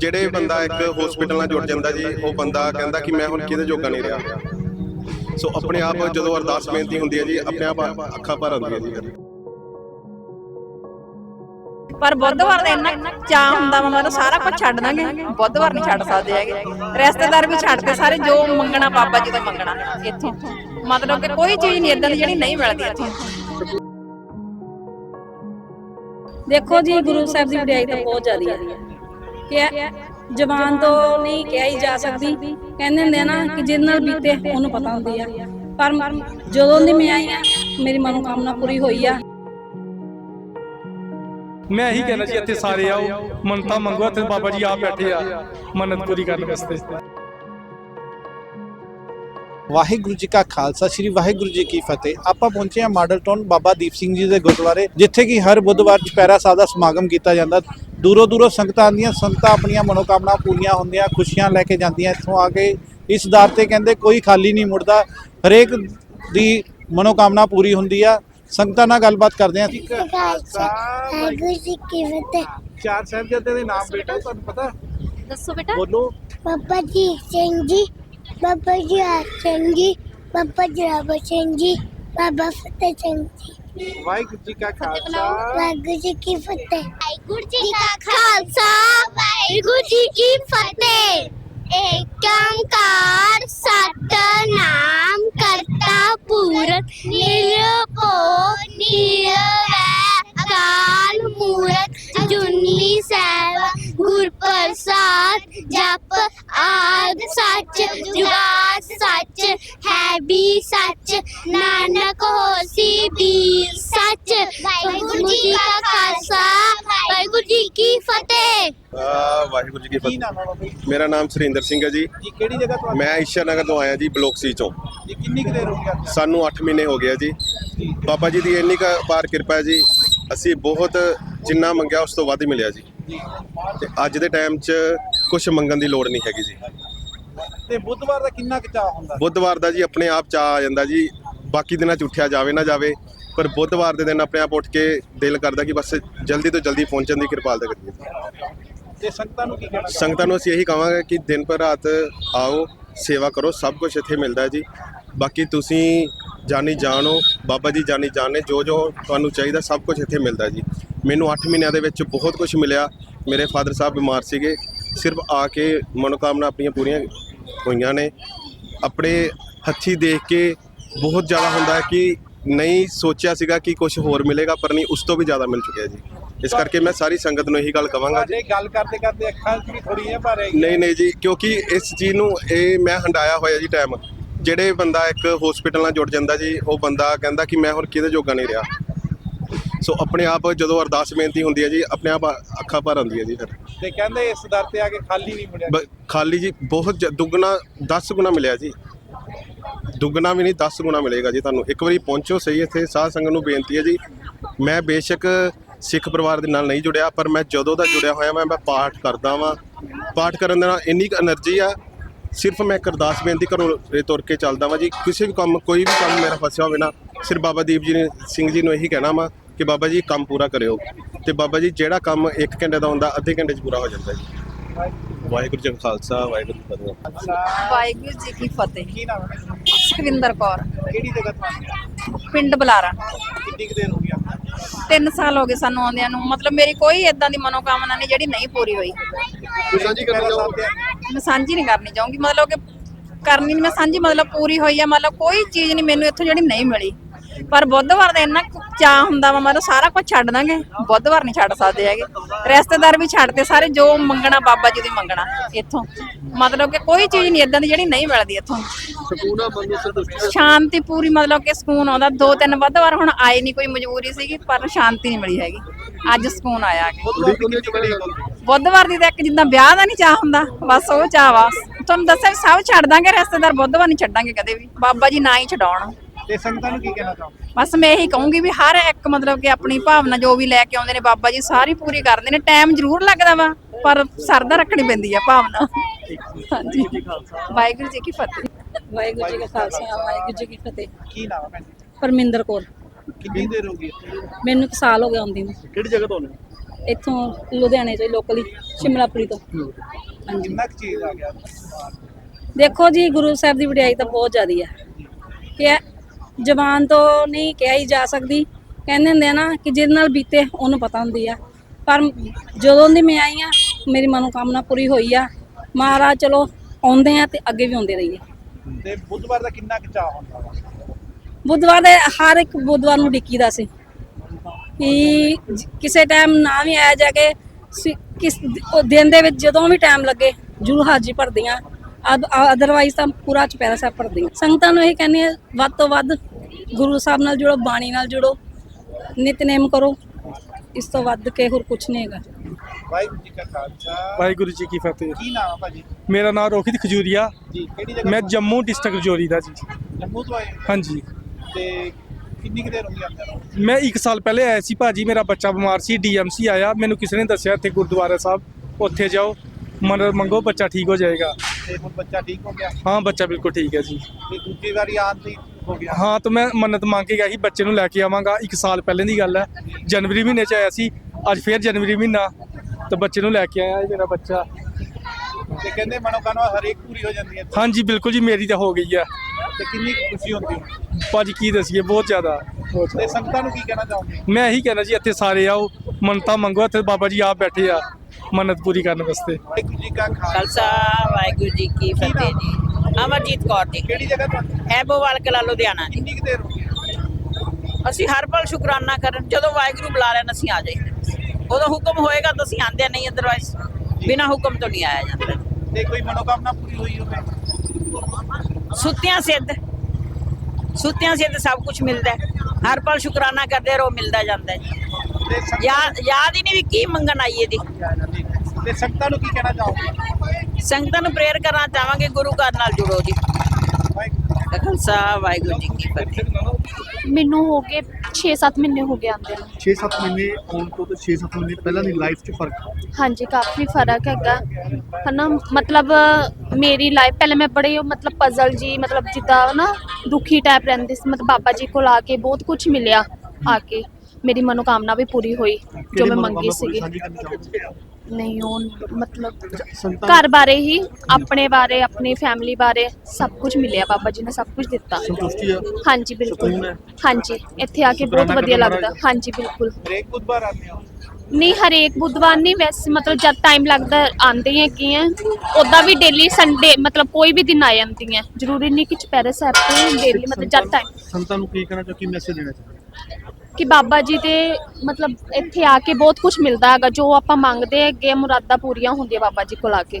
ਜਿਹੜੇ ਬੰਦਾ ਇੱਕ ਹਸਪੀਟਲ ਨਾਲ ਜੁੜ ਜਾਂਦਾ ਜੀ ਉਹ ਬੰਦਾ ਕਹਿੰਦਾ ਕਿ ਮੈਂ ਹੁਣ ਕਿਹਦੇ ਜੋਗਾ ਨਹੀਂ ਰਿਹਾ। ਸੋ ਆਪਣੇ ਆਪ ਜਦੋਂ ਅਰਦਾਸ ਬੇਨਤੀ ਹੁੰਦੀ ਹੈ ਜੀ ਆਪਣੇ ਆਪ ਅੱਖਾਂ ਭਰ ਆਉਂਦੀਆਂ ਜੀ। ਫਿਰ ਪਰ ਬੁੱਧਵਾਰ ਦਾ ਇੰਨਾ ਚਾਹ ਹੁੰਦਾ ਵਾ ਮਤਲਬ ਸਾਰਾ ਕੁਝ ਛੱਡ ਦਾਂਗੇ। ਬੁੱਧਵਾਰ ਨਹੀਂ ਛੱਡ ਸਕਦੇ ਹੈਗੇ। ਰਿਸ਼ਤੇਦਾਰ ਵੀ ਛੱਡਦੇ ਸਾਰੇ ਜੋ ਮੰਗਣਾ ਬਾਬਾ ਜੀ ਤੋਂ ਮੰਗਣਾ ਇੱਥੋਂ। ਮਤਲਬ ਕਿ ਕੋਈ ਚੀਜ਼ ਨਹੀਂ ਇਦਾਂ ਦੀ ਜਿਹੜੀ ਨਹੀਂ ਮਿਲਦੀ ਇੱਥੋਂ। ਦੇਖੋ ਜੀ ਗੁਰੂ ਸਾਹਿਬ ਦੀ ਵਡਿਆਈ ਤਾਂ ਬਹੁਤ ਜ਼ਿਆਦੀ ਹੈ। ਕਿ ਜ਼ਬਾਨ ਤੋਂ ਨਹੀਂ ਕਿਹਾ ਜਾ ਸਕਦੀ। ਕਹਿੰਦੇ ਹੁੰਦੇ ਆ ਨਾ ਕਿ ਜਿਹਦੇ ਨਾਲ ਬੀਤੇ ਉਹਨੂੰ ਪਤਾ ਹੁੰਦੀ ਆ। ਪਰ ਜਦੋਂ ਦੀ ਮੈਂ ਆਈ ਆ ਮੇਰੀ ਮਨੋਕਾਮਨਾ ਪੂਰੀ ਹੋਈ ਆ। ਮੈਂ ਇਹੀ ਕਹਿਣਾ ਜੀ ਇੱਥੇ ਸਾਰੇ ਆਓ ਮੰਨਤਾ ਮੰਗੋ ਇੱਥੇ ਬਾਬਾ ਜੀ ਆਪ ਬੈਠੇ ਆ ਮੰਨਤ ਪੂਰੀ ਕਰਨ ਵਾਸਤੇ। ਵਾਹਿਗੁਰੂ ਜੀ ਕਾ ਖਾਲਸਾ ਸ੍ਰੀ ਵਾਹਿਗੁਰੂ ਜੀ ਕੀ ਫਤਿਹ। ਆਪਾਂ ਪਹੁੰਚੇ ਹਾਂ ਮਾਡਲ ਟਾਊਨ ਬਾਬਾ ਦੀਪ ਸਿੰਘ ਜੀ ਦੇ ਗੁਰਦੁਆਰੇ ਜਿੱਥੇ ਕਿ ਹਰ ਬੁੱਧਵਾਰ ਚੁਪਹਿਰਾ ਸਾਹਿਬ ਦਾ ਸਮਾਗਮ ਕੀਤਾ ਜਾਂਦਾ। ਦੂਰੋਂ ਦੂਰੋਂ ਸੰਗਤਾਂ ਆਉਂਦੀਆਂ ਸੰਗਤਾਂ ਆਪਣੀਆਂ ਮਨੋਕਾਮਨਾ ਪੂਰੀਆਂ ਹੁੰਦੀਆਂ ਖੁਸ਼ੀਆਂ ਲੈ ਕੇ ਜਾਂਦੀਆਂ ਇੱਥੋਂ ਆ ਕੇ। ਇਸ ਦਰ ਤੇ ਕਹਿੰਦੇ ਕੋਈ ਖਾਲੀ ਨਹੀਂ ਮੁੜਦਾ ਹਰੇਕ ਦੀ ਮਨੋਕਾਮਨਾ ਪੂਰੀ ਹੁੰਦੀ ਆ। ਸੰਗਤਾਂ ਨਾਲ ਗੱਲਬਾਤ ਕਰਦੇ ਹਾਂ ਖਾਲਸਾ ਵਾਹਿਗੁਰੂ ਜੀ ਕੀ ਫਤਿਹ ਚਾਰ ਸਾਹਿਬਜ਼ਾਦੇ ਦੇ ਨਾਮ ਬੇਟਾ ਤੁਹਾਨੂੰ ਪਤਾ? ਦੱਸੋ ਬੇਟਾ। ਬੋਲੋ। ਬਾਬਾ ਜੀ ਸਿੰਘ ਜੀ ਬਾਬਾ ਜੀ ਸਿੰਘ ਜੀ ਬਾਬਾ ਜਰਾਬਾ ਸਿੰਘ ਜੀ ਬਾਬਾ ਫਤਿਹ ਸਿੰਘ ਜੀ। ਵਾਹਿਗੁਰੂ ਜੀ ਕਾ ਖਾਲਸਾ। ਵਾਹਿਗੁਰੂ ਜੀ ਕੀ ਫਤਿਹ। ਵਾਹਿਗੁਰੂ ਜੀ ਕਾ ਖਾਲਸਾ। ਵਾਹਿਗੁਰੂ ਜੀ ਕੀ ਫਤਿਹ। ਏਕੰਕਾਰ ਸਤਨਾਮ ਕਰਤਾ ਪੁਰਖ ਨਿਰਭਉ ਨਿਰਵੈਰ ਅਕਾਲ ਮੂਰਤ। ਜੁਨੀ ਸੈਭ ਗੁਰ ਪ੍ਰਸਾਦ ਜਪ ਆਦ ਸੱਚ ਜੁਗਾਦ ਸੱਚ ਹੈ ਵੀ ਸੱਚ ਨਾਨਕ ਹੋਸੀ ਵੀ ਸੱਚ। ਵਾਹਿਗੁਰੂ ਜੀ ਕਾ ਖਾਲਸਾ ਵਾਹਿਗੁਰੂ ਜੀ ਕੀ ਫਤਿਹ। ਆ ਵਾਹਿਗੁਰੂ ਜੀ ਕੀ ਕੀ ਫਤਿਹ। ਨਾਮ ਹੈ ਬਾਬਾ ਜੀ? ਮੇਰਾ ਨਾਮ ਸੁਰਿੰਦਰ ਸਿੰਘ ਹੈ ਜੀ। ਜੀ ਕਿਹੜੀ ਜਗ੍ਹਾ ਤੋਂ ਮੈਂ ਈਸ਼ਰ ਨਗਰ ਤੋਂ ਆਇਆ ਜੀ ਬਲੋਕ ਸੀ ਚੋਂ। ਜੀ ਕਿੰਨੀ ਕੁ ਦੇਰ ਹੋ ਗਈ ਸਾਨੂੰ 8 ਮਹੀਨੇ ਹੋ ਗਏ ਆ ਜੀ। ਬਾਬਾ ਜੀ ਦੀ ਇੰਨੀ ਕੁ ਪਾਰ ਕਿਰਪਾ ਹੈ ਜੀ। ਅਸੀਂ ਬਹੁਤ ਜਿੰਨਾ ਮੰਗਿਆ ਉਸ ਤੋਂ ਵੱਧ ਹੀ ਮਿਲਿਆ ਜੀ। ਤੇ ਅੱਜ ਦੇ ਟਾਈਮ 'ਚ ਕੁਝ ਮੰਗਣ ਦੀ ਲੋੜ ਨਹੀਂ ਹੈਗੀ ਜੀ। ਤੇ ਬੁੱਧਵਾਰ ਦਾ ਕਿੰਨਾ ਕੁ ਚਾਹ ਹੁੰਦਾ ਬੁੱਧਵਾਰ ਦਾ ਜੀ ਆਪਣੇ ਆਪ ਚਾਹ ਆ ਜਾਂਦਾ ਜੀ। ਬਾਕੀ ਦਿਨਾਂ 'ਚ ਉੱਠਿਆ ਜਾਵੇ ਨਾ ਜਾਵੇ ਪਰ ਬੁੱਧਵਾਰ ਦੇ ਦਿਨ ਆਪਣੇ ਆਪ ਉੱਠ ਕੇ ਦਿਲ ਕਰਦਾ ਕਿ ਬਸ ਜਲਦੀ ਤੋਂ ਜਲਦੀ ਪਹੁੰਚਣ ਦੀ ਕਿਰਪਾਲਤਾ ਕਰੀਏ। ਤੇ ਸੰਗਤਾਂ ਨੂੰ ਕੀ ਕਹਿਣਾ ਸੰਗਤਾਂ ਨੂੰ ਅਸੀਂ ਇਹੀ ਕਹਾਂਗੇ ਕਿ ਦਿਨ ਪਰ ਰਾਤ ਆਓ ਸੇਵਾ ਕਰੋ ਸਭ ਕੁਝ ਇੱਥੇ ਮਿਲਦਾ ਹੈ ਜੀ। ਬਾਕੀ ਤੁਸੀਂ ਜਾਣੀ ਜਾਣੋ ਬਾਬਾ ਜੀ ਜਾਣੀ ਜਾਣ ਜੋ ਜੋ ਤੁਹਾਨੂੰ ਚਾਹੀਦਾ ਸਭ ਕੁਝ ਇੱਥੇ ਮਿਲਦਾ ਜੀ। ਮੈਨੂੰ 8 ਮਹੀਨਿਆਂ ਦੇ ਵਿੱਚ ਬਹੁਤ ਕੁਝ ਮਿਲਿਆ। ਮੇਰੇ ਫਾਦਰ ਸਾਹਿਬ ਬਿਮਾਰ ਸੀਗੇ। ਸਿਰਫ ਆ ਕੇ ਮਨੋਕਾਮਨਾ ਆਪਣੀਆਂ ਪੂਰੀਆਂ ਹੋਈਆਂ ਨੇ। ਆਪਣੇ ਹੱਥੀ ਦੇਖ ਕੇ ਬਹੁਤ ਜ਼ਿਆਦਾ ਹੁੰਦਾ ਹੈ ਕਿ ਨਹੀਂ ਸੋਚਿਆ ਸੀਗਾ ਕਿ ਕੁਝ ਹੋਰ ਮਿਲੇਗਾ ਪਰ ਨਹੀਂ ਉਸ ਤੋਂ ਵੀ ਜ਼ਿਆਦਾ ਮਿਲ ਚੁੱਕਿਆ ਜੀ। ਇਸ ਕਰਕੇ ਮੈਂ ਸਾਰੀ ਸੰਗਤ ਨੂੰ ਇਹੀ ਗੱਲ ਕਹਾਂਗਾ ਜੀ। ਗੱਲ ਕਰਦੇ ਕਰਦੇ ਅੱਖਾਂ 'ਚ ਵੀ ਥੋੜੀ ਭਰ ਆਈ। ਨਹੀਂ ਨਹੀਂ ਜੀ ਕਿਉਂਕਿ ਇਸ ਚੀਜ਼ ਨੂੰ ਇਹ ਮੈਂ ਹੰਡਾਇਆ ਹੋਇਆ ਜੀ ਟਾਈਮ ਜਿਹੜੇ ਬੰਦਾ ਇੱਕ ਹਸਪੀਟਲ ਨਾਲ ਜੁੜ ਜਾਂਦਾ ਜੀ ਉਹ ਬੰਦਾ ਕਹਿੰਦਾ ਕਿ ਮੈਂ ਹੁਣ ਕਿਹਦੇ ਜੋਗਾ ਨਹੀਂ ਰਿਹਾ। ਸੋ ਆਪਣੇ ਆਪ ਜਦੋਂ ਅਰਦਾਸ ਬੇਨਤੀ ਹੁੰਦੀ ਹੈ ਜੀ ਆਪਣੇ ਆਪ ਅੱਖਾਂ ਭਰ ਆਉਂਦੀ ਹੈ ਜੀ ਫਿਰ। ਤੇ ਕਹਿੰਦੇ ਇਸ ਦਰ ਤੇ ਆ ਕੇ ਖਾਲੀ ਨਹੀਂ ਮੁੜਿਆ। ਖਾਲੀ ਜੀ ਬਹੁਤ ਜ- ਦੁੱਗਣਾ 10 ਗੁਣਾ ਮਿਲਿਆ ਜੀ। ਦੁੱਗਣਾ ਵੀ ਨਹੀਂ 10 ਗੁਣਾ ਮਿਲੇਗਾ ਜੀ ਤੁਹਾਨੂੰ। ਇੱਕ ਵਾਰੀ ਪਹੁੰਚੋ ਸਹੀ ਇੱਥੇ ਸਾਧ ਸੰਗਤ ਨੂੰ ਬੇਨਤੀ ਹੈ ਜੀ। ਮੈਂ ਬੇਸ਼ੱਕ ਸਿੱਖ ਪਰਿਵਾਰ ਦੇ ਨਾਲ ਨਹੀਂ ਜੁੜਿਆ ਪਰ ਮੈਂ ਜਦੋਂ ਦਾ ਜੁੜਿਆ ਹੋਇਆ ਮੈਂ ਮੈਂ ਪਾਠ ਕਰਦਾ ਵਾਂ। ਪਾਠ ਕਰਨ ਦੇ ਨਾਲ ਇੰਨੀ ਕੁ એનર્ਜੀ ਆ ਸਿਰਫ ਮੈਂ ਇੱਕ ਅਰਦਾਸ ਬੇਨਤੀ ਘਰੋਂ ਤੁਰ ਕੇ ਚੱਲਦਾ ਵਾਂ ਜੀ। ਕਿਸੇ ਵੀ ਕੰਮ ਕੋਈ ਵੀ ਕੰਮ ਮੇਰਾ ਫਸਿਆ ਹੋਵੇ ਨਾ ਸਿਰ ਬਾਬਾ ਦੀਪ ਜੀ ਨੇ ਸਿੰਘ ਜੀ ਨੂੰ ਇਹੀ ਕਹਿਣਾ ਵਾਂ ਕਿ ਬਾਬਾ ਜੀ ਕੰਮ ਪੂਰਾ ਕਰਿਓ ਤੇ ਬਾਬਾ ਜੀ ਜਿਹੜਾ ਕੰਮ 1 ਘੰਟੇ ਦਾ ਹੁੰਦਾ ਅੱਧੇ ਘੰਟੇ 'ਚ ਪੂਰਾ ਹੋ ਜਾਂਦਾ ਜੀ। ਵਾਹਿਗੁਰੂ ਜੀ ਕਾ ਖਾਲਸਾ ਵਾਹਿਗੁਰੂ ਜੀ ਕੀ ਫਤਿਹ। ਵਾਹਿਗੁਰੂ ਜੀ ਕੀ ਫਤਿਹ। ਕੀ ਨਾਮ ਹੈ ਸੁਖਵਿੰਦਰ ਕੌਰ। ਕਿਹੜੀ ਜਗ੍ਹਾ ਤੋਂ ਹੋ? ਪਿੰਡ ਬਲਾਰਾ। ਕਿੰਨੀ ਕੁ ਦੇਰ ਹੋ ਗਈ 3 ਸਾਲ ਹੋ ਗਏ ਸਾਨੂੰ ਆਉਂਦਿਆਂ ਨੂੰ। ਮਤਲਬ ਮੇਰੀ ਕੋਈ ਇਦਾਂ ਦੀ ਮਨੋਕਾਮਨਾ ਨਹੀਂ ਜਿਹੜੀ ਨਹੀਂ ਪੂਰੀ ਹੋਈ। ਸਾਂਝੀ ਕਰਨਾ ਚਾਹੋਗੇ? ਮੈਂ ਸਾਂਝੀ ਨਹੀਂ ਕਰਨੀ ਚਾਹੂੰਗੀ। ਮਤਲਬ ਕਿ ਕਰਨੀ ਨਹੀਂ ਮੈਂ ਸਾਂਝੀ ਮਤਲਬ ਪੂਰੀ ਹੋਈ ਆ। ਮਤਲਬ ਕੋਈ ਚੀਜ਼ ਨਹੀਂ ਮੈਨੂੰ ਇੱਥੋਂ ਜਿਹੜੀ ਨਹੀਂ ਮਿਲੀ। ਪਰ ਬੁੱਧਵਾਰ ਦਾ ਇੰਨਾ ਚਾਹ ਹੁੰਦਾ ਵਾ ਮਤਲਬ ਸਾਰਾ ਕੁਝ ਛੱਡ ਦਾਂਗੇ। ਬੁੱਧਵਾਰ ਨਹੀਂ ਛੱਡ ਸਕਦੇ ਹੈਗੇ। ਰਿਸ਼ਤੇਦਾਰ ਵੀ ਛੱਡਦੇ ਸਾਰੇ ਜੋ ਮੰਗਣਾ ਬਾਬਾ ਜੀ ਦੀ ਮੰਗਣਾ ਇੱਥੋਂ। ਮਤਲਬ ਕਿ ਕੋਈ ਚੀਜ਼ ਨਹੀਂ ਇਦਾਂ ਦੀ ਜਿਹੜੀ ਨਹੀਂ ਮਿਲਦੀ ਇੱਥੋਂ। ਸਕੂਨਾ ਮਨ ਸੰਤੁਸ਼ਟੀ ਸ਼ਾਂਤੀ ਪੂਰੀ ਮਤਲਬ ਕਿ ਸਕੂਨ ਆਉਂਦਾ। ਦੋ ਤਿੰਨ ਬੁੱਧਵਾਰ ਹੁਣ ਆਏ ਨਹੀਂ ਕੋਈ ਮਜਬੂਰੀ ਸੀਗੀ ਪਰ ਸ਼ਾਂਤੀ ਨਹੀਂ ਮਿਲੀ ਹੈਗੀ। ਅੱਜ ਸਕੂਨ ਆਇਆ ਆ ਕੇ ਬੁੱਧਵਾਰ ਦੀ ਤਾਂ ਇੱਕ ਜਿੱਦਾਂ ਵਿਆਹ ਦਾ ਨਹੀਂ ਚਾਹ ਹੁੰਦਾ ਬਸ ਉਹ ਚਾਹ ਵਾ। ਤੁਹਾਨੂੰ ਦੱਸਿਆ ਵੀ ਸਭ ਛੱਡ ਦਾਂਗੇ ਰਿਸ਼ਤੇਦਾਰ ਬੁੱਧਵਾਰ ਨਹੀਂ ਛੱਡਾਂਗੇ ਕਦੇ ਵੀ। ਬਾਬਾ ਜੀ ਨਾ ਹੀ ਛਡਾਉਣ। ਤੇ ਸੰਗਤਾਂ ਨੂੰ ਕੀ ਕਹਿਣਾ ਚਾਹੋਗੇ? ਬਸ ਮੈਂ ਇਹੀ ਕਹੂੰਗੀ ਵੀ ਹਰ ਇੱਕ ਮਤਲਬ ਕਿ ਆਪਣੀ ਭਾਵਨਾ ਜੋ ਵੀ ਲੈ ਕੇ ਆਉਂਦੇ ਨੇ ਬਾਬਾ ਜੀ ਸਾਰੀ ਪੂਰੀ ਕਰਦੇ ਨੇ। ਟਾਈਮ ਜ਼ਰੂਰ ਲੱਗਦਾ ਵਾ ਪਰ ਸਰਦਾ ਰੱਖਣੀ ਪੈਂਦੀ ਆ ਭਾਵਨਾ। ਹਾਂਜੀ। ਵਾਹਿਗੁਰੂ ਜੀ ਕੀ ਫਤਿਹ। ਵਾਹਿਗੁਰੂ ਜੀ ਕਾ ਖਾਲਸਾ ਵਾਹਿਗੁਰੂ ਜੀ ਕੀ ਫਤਿਹ। ਕੀ ਨਾਮ ਹੈ ਭੈਣ ਜੀ? ਪਰਮਿੰਦਰ ਕੌਰ। ਕਿੰਨੀ ਦੇਰ ਹੋ ਗਈ ਇੱਥੇ? ਮੈਨੂੰ ਇੱਕ ਸਾਲ ਹੋ ਗਿਆ ਆਉਂਦੀ ਨੂੰ। ਕਿਹੜੀ ਜਗ੍ਹਾ ਤੋਂ ਆਉਂਦੇ ਹੋ? ਇੱਥੋਂ ਲੁਧਿਆਣੇ ਤੋਂ ਲੋਕਲੀ ਸ਼ਿਮਲਾਪੁਰੀ ਤੋਂ। ਹਾਂਜੀ। ਕਿੰਨਾ ਕੁ ਚੀਜ਼ ਆ ਗਿਆ? ਦੇਖੋ ਜੀ ਗੁਰੂ ਸਾਹਿਬ ਦੀ ਵਡਿਆਈ ਤਾਂ ਬਹੁਤ ਜ਼ਿਆਦੀ ਹੈ ਕਿ ਜਵਾਨ ਤੋਂ ਨਹੀਂ ਕਿਹਾ ਹੀ ਜਾ ਸਕਦੀ। ਕਹਿੰਦੇ ਹੁੰਦੇ ਆ ਨਾ ਕਿ ਜਿਹਦੇ ਨਾਲ ਬੀਤੇ ਉਹਨੂੰ ਪਤਾ ਹੁੰਦੀ ਆ। ਪਰ ਜਦੋਂ ਦੀ ਮੈਂ ਆਈ ਆ ਮੇਰੀ ਮਨੋਕਾਮਨਾ ਪੂਰੀ ਹੋਈ ਆ। ਮਹਾਰਾਜ ਚਲੋ ਆਉਂਦੇ ਆ ਤੇ ਅੱਗੇ ਵੀ ਆਉਂਦੇ ਰਹੀਏ। ਤੇ ਬੁੱਧਵਾਰ ਦਾ ਕਿੰਨਾ ਕੁ ਚਾਹ ਹੁੰਦਾ ਵਾ? ਬੁੱਧਵਾਰ ਦੇ ਹਰ ਇੱਕ ਬੁੱਧਵਾਰ ਨੂੰ ਡਿੱਕੀਦਾ ਸੀ। ਕਿ ਕਿਸੇ ਟਾਈਮ ਨਾ ਵੀ ਆਇਆ ਜਾ ਕੇ ਕਿਸ ਉਹ ਦਿਨ ਦੇ ਵਿੱਚ ਜਦੋਂ ਵੀ ਟਾਈਮ ਲੱਗੇ ਜਰੂਰ ਹਾਜ਼ਰੀ ਭਰਦੀਆਂ ਅਦਰਵਾਈਜ਼ ਤਾਂ ਪੂਰਾ ਚੁਪਹਿਰਾ ਸਾਹਿਬ ਭਰਦੀਆਂ ਸੰਗਤਾਂ ਨੂੰ ਇਹ ਕਹਿੰਦੇ ਆ ਵੱਧ ਤੋਂ ਵੱਧ ਗੁਰੂ ਸਾਹਿਬ ਨਾਲ ਜੁੜੋ ਬਾਣੀ ਨਾਲ ਜੁੜੋ ਨਿਤਨੇਮ ਕਰੋ। ਇਸ ਤੋਂ ਵੱਧ ਕੇ ਹੋਰ ਕੁਝ ਨਹੀਂ ਹੈਗਾ। ਵਾਹਿਗੁਰੂ ਜੀ ਕਾ ਖਾਲਸਾ। ਵਾਹਿਗੁਰੂ ਜੀ ਕੀ ਫਤਿਹ। ਕੀ ਨਾਮ ਆ ਭਾਜੀ? ਮੇਰਾ ਨਾਮ ਰੋਹਿਤ ਖਜੂਰੀਆ। ਜੀ ਕਿਹੜੀ ਜਗ੍ਹਾ ਮੈਂ? ਜੰਮੂ ਡਿਸਟ੍ਰਿਕਟ ਰਜੌਰੀ ਦਾ ਜੀ। ਜੰਮੂ ਤੋਂ ਆਏ ਹੋ? ਹਾਂਜੀ। ਤੇ ਕਿੰਨੀ ਕੁ ਦੇਰ ਹੋ ਗਈ ਆਉਂਦੇ ਨੂੰ? ਮੈਂ 1 ਸਾਲ ਪਹਿਲੇ ਆਇਆ ਸੀ ਭਾਜੀ ਮੇਰਾ ਬੱਚਾ ਬਿਮਾਰ ਸੀ ਡੀਐਮਸੀ ਆਇਆ। ਮੈਨੂੰ ਕਿਸੇ ਨੇ ਦੱਸਿਆ ਇੱਥੇ ਗੁਰਦੁਆਰਾ ਸਾਹਿਬ ਉੱਥੇ ਜਾਓ। ਮਨ ਮੰਗੋ ਬੱਚਾ ਠੀਕ ਹੋ ਜਾਏਗਾ। ਤੇ ਹੁਣ ਬੱਚਾ ਠੀਕ ਹੋ ਗਿਆ? ਹਾਂ ਬੱਚਾ ਬਿਲਕੁਲ ਠੀਕ ਹੈ ਜੀ। ਤੇ ਦੂਜੀ ਵਾਰੀ ਆਉਣ ਦੀ ਹੋ ਗਿਆ। ਹਾਂ ਤਾਂ ਮੈਂ ਮੰਨਤ ਮੰਗ ਕੇ ਗਿਆ ਸੀ ਬੱਚੇ ਨੂੰ ਲੈ ਕੇ ਆਵਾਂਗਾ 1 ਸਾਲ ਪਹਿਲੇ ਦੀ ਗੱਲ ਹੈ। ਜਨਵਰੀ ਮਹੀਨੇ ਚ ਆਇਆ ਸੀ ਅੱਜ ਫੇਰ ਜਨਵਰੀ ਮਹੀਨਾ ਤਾਂ ਬੱਚੇ ਨੂੰ ਲੈ ਕੇ ਆਇਆ ਇਹ ਮੇਰਾ ਬੱਚਾ। ਤੇ ਕਹਿੰਦੇ ਮਨੋਕਾਮਨਾ ਹਰੇਕ ਪੂਰੀ ਹੋ ਜਾਂਦੀ ਹੈ। ਹਾਂਜੀ ਬਿਲਕੁਲ ਜੀ ਮੇਰੀ ਤਾਂ ਹੋ ਗਈ ਆ ਤੇ ਕਿੰਨੀ ਖੁਸ਼ੀ ਹੁੰਦੀ ਹੈ ਭਾਜੀ ਕੀ ਦਸੀਏ ਬਹੁਤ ਜ਼ਿਆਦਾ। ਬਹੁਤ ਤੇ। ਸੰਗਤਾਂ ਨੂੰ ਕੀ ਕਹਿਣਾ ਚਾਹੋਗੇ? ਮੈਂ ਇਹੀ ਕਹਿਣਾ ਜੀ ਇੱਥੇ ਸਾਰੇ ਆਓ ਮੰਨਤਾਂ ਮੰਗੋ ਇੱਥੇ ਬਾਬਾ ਜੀ ਆਪ ਬੈਠੇ ਆ। ਮੰਨਤ ਪੂਰੀ ਕਰਨ ਵਾਸਤੇ ਵਾਹਿਗੁਰੂ ਜੀ ਕਾ ਖਾਲਸਾ ਵਾਹਿਗੁਰੂ ਜੀ ਕੀ ਫਤਿਹ ਜੀ ਅਮਰਜੀਤ ਕੌਰ ਜੀ ਕਿਹੜੀ ਜਗ੍ਹਾ ਤੋਂ ਐਬੋਵਾਲ ਕਲਾ ਲੁਧਿਆਣਾ ਜੀ ਕਿੰਨੀ ਕੁ ਦੇਰ ਹੋ ਗਈ ਅਸੀਂ ਹਰ ਪਲ ਸ਼ੁਕਰਾਨਾ ਕਰਨ ਜਦੋਂ ਵਾਹਿਗੁਰੂ ਬੁਲਾ ਲੈਣ ਅਸੀਂ ਆ ਜਾਈਦਾ ਉਦੋਂ ਹੁਕਮ ਹੋਏਗਾ ਤਾਂ ਅਸੀਂ ਆਂਦੇ ਨਹੀਂ ਅਦਰਵਾਈਜ਼ ਬਿਨਾ ਹੁਕਮ ਤੋਂ ਨਹੀਂ ਆਇਆ ਜਾਂਦਾ ਤੇ ਕੋਈ ਮਨੋਕਾਮਨਾ ਪੂਰੀ ਹੋਈ ਹੋਵੇ ਸੁੱਤਿਆਂ ਸਿੱਧ ਸੁੱਤਿਆਂ ਸਿੱਧ ਸਭ ਕੁਝ ਮਿਲਦਾ ਹੈ ਹਰ ਪਲ ਸ਼ੁਕਰਾਨਾ ਕਰਦੇ ਰਹੋ ਮਿਲਦਾ ਜਾਂਦਾ ਹੈ ਯਾਦ ਯਾਦ ਹੀ ਨਹੀਂ ਵੀ ਕੀ ਮੰਗਣ ਆਈਏ ਦੀ ਤੇ ਸੰਗਤਾਂ ਨੂੰ ਕੀ ਕਹਿਣਾ ਚਾਹੋਗੇ? ਸੰਗਤਾਂ ਨੂੰ ਪ੍ਰੇਅਰ ਕਰਨਾ ਚਾਹਾਂਗੇ ਗੁਰੂ ਘਰ ਨਾਲ ਜੁੜੋ ਜੀ। ਖਾਲਸਾ ਵਾਹਿਗੁਰੂ ਜੀ ਕੀ ਫਤਿਹ। ਮੈਨੂੰ ਹੋ ਗਏ 6-7 ਮਹੀਨੇ ਹੋ ਗਏ ਆਂਦੇ ਨੂੰ। 6-7 ਮਹੀਨੇ ਆਉਣ ਤੋਂ ਤੇ 6-7 ਮਹੀਨੇ ਪਹਿਲਾਂ ਦੀ ਲਾਈਫ 'ਚ ਫ਼ਰਕ? ਹਾਂਜੀ ਕਾਫੀ ਫ਼ਰਕ ਹੈਗਾ। ਹਨਾ ਮਤਲਬ ਮੇਰੀ ਲਾਈਫ ਪਹਿਲੇ ਮੈਂ ਬੜੇ ਮਤਲਬ ਪਜ਼ਲ ਜੀ ਮਤਲਬ ਜਿੱਦਾਂ ਨਾ ਦੁਖੀ ਟਾਈਪ ਰਹਿੰਦੀ ਸੀ। ਮਤਲਬ ਬਾਬਾ ਜੀ ਕੋਲ ਆ ਕੇ ਬਹੁਤ ਕੁਝ ਮਿਲਿਆ ਆ ਕੇ। ਮੇਰੀ ਮਨੋਕਾਮਨਾ ਵੀ ਪੂਰੀ ਹੋਈ ਜੋ ਮੈਂ ਮੰਗੀ ਸੀਗੀ। ਨਹੀਂ ਉਹ ਮਤਲਬ ਘਰ ਬਾਰੇ ਹੀ ਆਪਣੇ ਬਾਰੇ ਆਪਣੀ ਫੈਮਿਲੀ ਬਾਰੇ ਸਭ ਕੁਝ ਮਿਲਿਆ ਬਾਬਾ ਜੀ ਨੇ ਸਭ ਕੁਝ ਦਿੱਤਾ। ਸੰਤੁਸ਼ਟੀ ਆ? ਹਾਂਜੀ ਬਿਲਕੁਲ। ਹੈ। ਹਾਂਜੀ ਇੱਥੇ ਆ ਕੇ ਬਹੁਤ ਵਧੀਆ ਲੱਗਦਾ। ਹਾਂਜੀ ਬਿਲਕੁਲ। ਹਰੇਕ ਬੁੱਧਵਾਰ ਆਉਂਦੇ ਹੋ? ਨਹੀਂ ਹਰੇਕ ਬੁੱਧਵਾਰ ਨਹੀਂ ਵੈਸੇ ਮਤਲਬ ਜਦ ਟਾਈਮ ਲੱਗਦਾ ਆਂਦੇ ਹੀ ਹੈਗੇ ਆ। ਉਦਾਂ ਵੀ ਡੇਲੀ ਸੰਡੇ ਮਤਲਬ ਕੋਈ ਵੀ ਦਿਨ ਆ ਜਾਂਦੀਆਂ। ਜ਼ਰੂਰੀ ਨਹੀਂ ਕਿ ਚੁਪਹਿਰੇ ਸਾਹਿਬ ਤੇ ਡੇਲੀ ਮਤਲਬ ਜਦ ਟਾਈਮ ਸੰਤਾਂ ਨੂੰ ਕੀ ਕਹਿਣਾ ਚਾਹੋ ਕੀ ਮੈਸੇਜ ਦੇਣਾ ਚਾਹੋਗੇ? ਕਿ ਬਾਬਾ ਜੀ ਦੇ ਮਤਲਬ ਇੱਥੇ ਆ ਕੇ ਬਹੁਤ ਕੁਝ ਮਿਲਦਾ ਹੈਗਾ ਜੋ ਆਪਾਂ ਮੰਗਦੇ ਹੈਗੇ ਆ, ਮੁਰਾਦਾਂ ਪੂਰੀਆਂ ਹੁੰਦੀਆਂ ਬਾਬਾ ਜੀ ਕੋਲ ਆ ਕੇ।